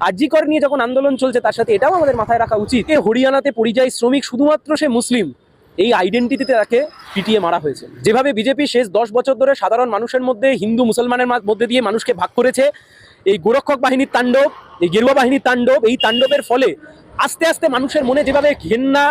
আরজিকর নিয়ে যখন আন্দোলন চলছে তার সাথে এটাও আমাদের মাথায় রাখা উচিত এ হরিয়ানাতে পরিযায়ী শ্রমিক শুধুমাত্র সে মুসলিম এই আইডেন্টিটিতে তাকে পিটিয়ে মারা হয়েছে যেভাবে বিজেপি শেষ দশ বছর ধরে সাধারণ মানুষের মধ্যে হিন্দু মুসলমানের মা- মধ্যে দিয়ে মানুষকে ভাগ করেছে এই গোরক্ষক বাহিনীর তাণ্ডব এই গেরুয়া বাহিনীর তাণ্ডব এই তাণ্ডবের ফলে আস্তে আস্তে মানুষের মনে যেভাবে ঘেন্না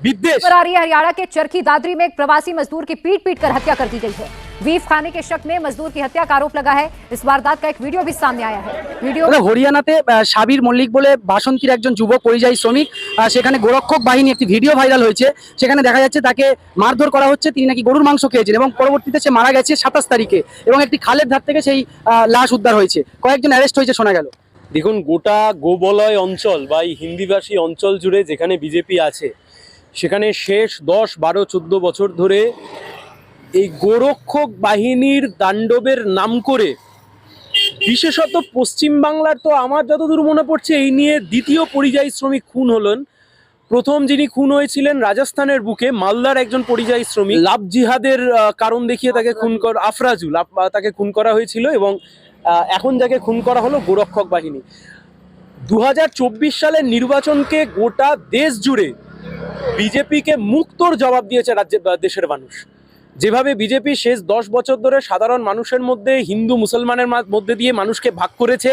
বিদ্বেষ खबर आ रही है हरियाणा के चरखी दादरी में एक प्रवासी मजदूर की पीट पीट कर हत्या कर दी गई है बीफ खाने के शक में मजदूर की हत्या का आरोप लगा है इस वारदात का एक वीडियो भी सामने आया है वीडियो দাদা, হরিয়ানাতে আহ, সাবির মল্লিক বলে বাসন্তীর একজন যুবক পরিযায়ী শ্রমিক আহ, সেখানে গোরক্ষক বাহিনী একটি ভিডিও ভাইরাল হয়েছে সেখানে দেখা যাচ্ছে তাকে মারধর করা হচ্ছে তিনি নাকি গরুর মাংস খেয়েছেন এবং পরবর্তীতে সে মারা গেছে সাতাশ তারিখে এবং একটি খালের ধার থেকে সেই আহ, লাশ উদ্ধার হয়েছে কয়েকজন অ্যারেস্ট হয়েছে শোনা গেল দেখুন গোটা গোবলয় অঞ্চল বা এই হিন্দিভাষী অঞ্চল জুড়ে যেখানে বিজেপি আছে সেখানে শেষ দশ বারো চোদ্দ বছর ধরে এই গোরক্ষক বাহিনীর তাণ্ডবের নাম করে, বিশেষত পশ্চিমবাংলার তো আমার যতদূর মনে পড়ছে, এই নিয়ে দ্বিতীয় পরিযায়ী শ্রমিক খুন হলেন। প্রথম যিনি খুন হয়েছিলেন রাজস্থানের বুকে, মালদার একজন পরিযায়ী শ্রমিক। লাভ জিহাদের কারণ দেখিয়ে তাকে খুন কর, আফরাজুল তাকে খুন করা হয়েছিল এবং এখন যাকে খুন করা হলো গোরক্ষক বাহিনী। দু হাজার চব্বিশ সালের নির্বাচনকে গোটা দেশ জুড়ে বিজেপিকে মুক্তর জবাব দিয়েছে রাজ্যে দেশের মানুষ। যেভাবে বিজেপি শেষ দশ বছর ধরে সাধারণ মানুষের মধ্যে, হিন্দু মুসলমানের মধ্যে দিয়ে মানুষকে ভাগ করেছে,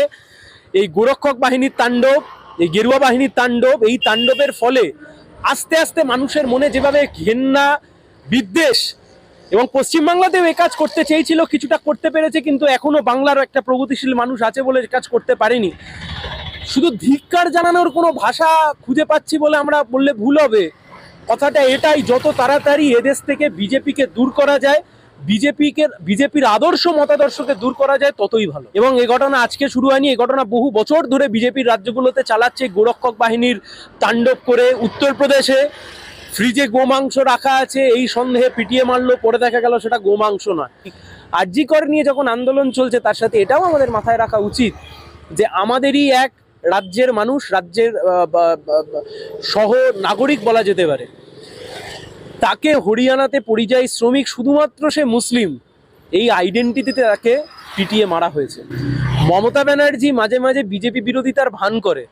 এই গোরক্ষক বাহিনীর তাণ্ডব, এই গেরুয়া বাহিনীর তাণ্ডব, এই তাণ্ডবের ফলে আস্তে আস্তে মানুষের মনে যেভাবে ঘেন্না, বিদ্বেষ এবং পশ্চিমবাংলাতেও এ কাজ করতে চেয়েছিল, কিছুটা করতে পেরেছে, কিন্তু এখনও বাংলার একটা প্রগতিশীল মানুষ আছে বলে কাজ করতে পারেনি। শুধু ধিক্কার জানানোর কোনো ভাষা খুঁজে পাচ্ছি বলে আমরা বললে ভুল হবে। কথাটা এটাই, যত তাড়াতাড়ি এদেশ থেকে বিজেপিকে দূর করা যায়, বিজেপিকে, বিজেপির আদর্শ মতাদর্শকে দূর করা যায়, ততই ভালো। এবং এই ঘটনা আজকে শুরু হয়নি এই ঘটনা বহু বছর ধরে বিজেপির রাজ্যগুলোতে চালাচ্ছে, গোরক্ষক বাহিনীর তাণ্ডব করে উত্তরপ্রদেশে। ফ্রিজে গোমাংস রাখা আছে, এই সন্দেহে পিটিয়ে মারলো, পরে দেখা গেল সেটা গোমাংস নয়। আরজিকর নিয়ে যখন আন্দোলন চলছে, তার সাথে এটাও আমাদের মাথায় রাখা উচিত যে আমাদেরই এক রাজ্যের মানুষ, রাজ্যের সহ নাগরিক বলা যেতে পারে। তাকে হরিয়ানাতে পরিযায়ী শ্রমিক শুধুমাত্র সে মুসলিম, এই আইডেন্টিটিতে তাকে পিটিয়ে মারা হয়েছে। মমতা ব্যানার্জি মাঝে মাঝে বিজেপি বিরোধিতার ভান করে।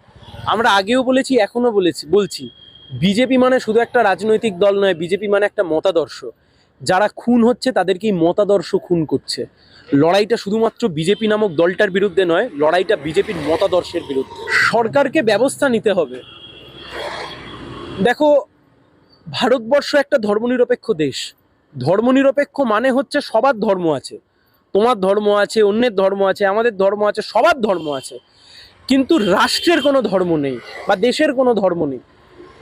আমরা আগেও বলেছি, এখনও বলেছি, বলছি, বিজেপি মানে শুধু একটা রাজনৈতিক দল নয়, বিজেপি মানে একটা মতাদর্শ। যারা খুন হচ্ছে, তাদেরকেই মতাদর্শ খুন করছে। লড়াইটা শুধুমাত্র বিজেপি নামক দলটার বিরুদ্ধে নয়, লড়াইটা বিজেপির মতাদর্শের বিরুদ্ধে। সরকারকে ব্যবস্থা নিতে হবে। দেখো ভারতবর্ষ একটা ধর্মনিরপেক্ষ দেশ। ধর্মনিরপেক্ষ মানে হচ্ছে সবার ধর্ম আছে। তোমার ধর্ম আছে অন্যের ধর্ম আছে আমাদের ধর্ম আছে সবার ধর্ম আছে। কিন্তু রাষ্ট্রের কোনো ধর্ম নেই বা দেশের কোনো ধর্ম নেই।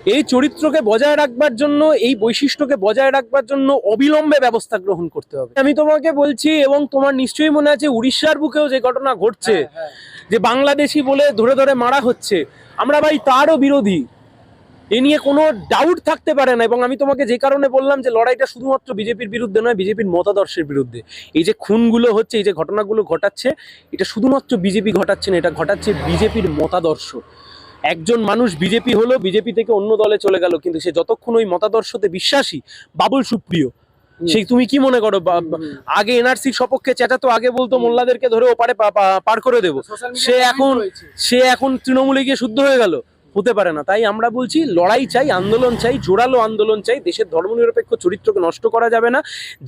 এই চরিত্রকে বজায় রাখবার জন্য এই বৈশিষ্ট্যকে বজায় রাখবার জন্য অবিলম্বে ব্যবস্থা গ্রহণ করতে হবে। আমি তোমাকে বলছি এবং তোমার নিশ্চয়ই মনে আছে উড়িষ্যার বুকেও যে ঘটনা ঘটছে যে বাংলাদেশি বলে ধরে ধরে মারা হচ্ছে আমরা ভাই তারও বিরোধী। এ নিয়ে কোনো ডাউট থাকতে পারে না। এবং আমি তোমাকে যে কারণে বললাম যে লড়াইটা শুধুমাত্র বিজেপির বিরুদ্ধে নয় বিজেপির মতাদর্শের বিরুদ্ধে। এই যে খুনগুলো হচ্ছে এই যে ঘটনাগুলো ঘটাচ্ছে এটা শুধুমাত্র বিজেপি ঘটাচ্ছে না এটা ঘটাচ্ছে বিজেপির মতাদর্শ। একজন মানুষ বিজেপি হলো বিজেপি থেকে অন্য দলে চলে গেল কিন্তু সে যতক্ষণ ওই মতাদর্শতে বিশ্বাসী বাবুল সুপ্রিয় সেই তুমি কি মনে করো? আগে এনআরসির সপক্ষে চেঁচাতো আগে বলতো মোল্লাদেরকে ধরে ওপারে পার করে দেবো। সে এখন সে এখন তৃণমূলে গিয়ে শুদ্ধ হয়ে গেল। হতে পারে না। তাই আমরা বলছি লড়াই চাই আন্দোলন চাই জোরালো আন্দোলন চাই দেশের ধর্মনিরপেক্ষ চরিত্রকে নষ্ট করা যাবে না।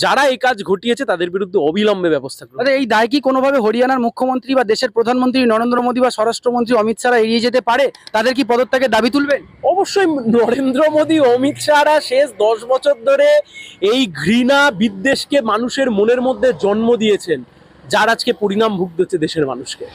যারা এই কাজ ঘটিয়েছে তাদের বিরুদ্ধে অবিলম্বে ব্যবস্থা গ্রহণ এই দায় কি কোনোভাবে হরিয়ানার মুখ্যমন্ত্রী বা দেশের প্রধানমন্ত্রী নরেন্দ্র মোদী বা স্বরাষ্ট্রমন্ত্রী অমিত শাহ এড়িয়ে যেতে পারে? তাদের কি পদত্যাগের দাবি তুলবেন? অবশ্যই নরেন্দ্র মোদী অমিত শাহরা শেষ দশ বছর ধরে এই ঘৃণা বিদ্বেষকে মানুষের মনের মধ্যে জন্ম দিয়েছেন। যার আজকে পরিণাম ভুগতে হচ্ছে দেশের মানুষকে।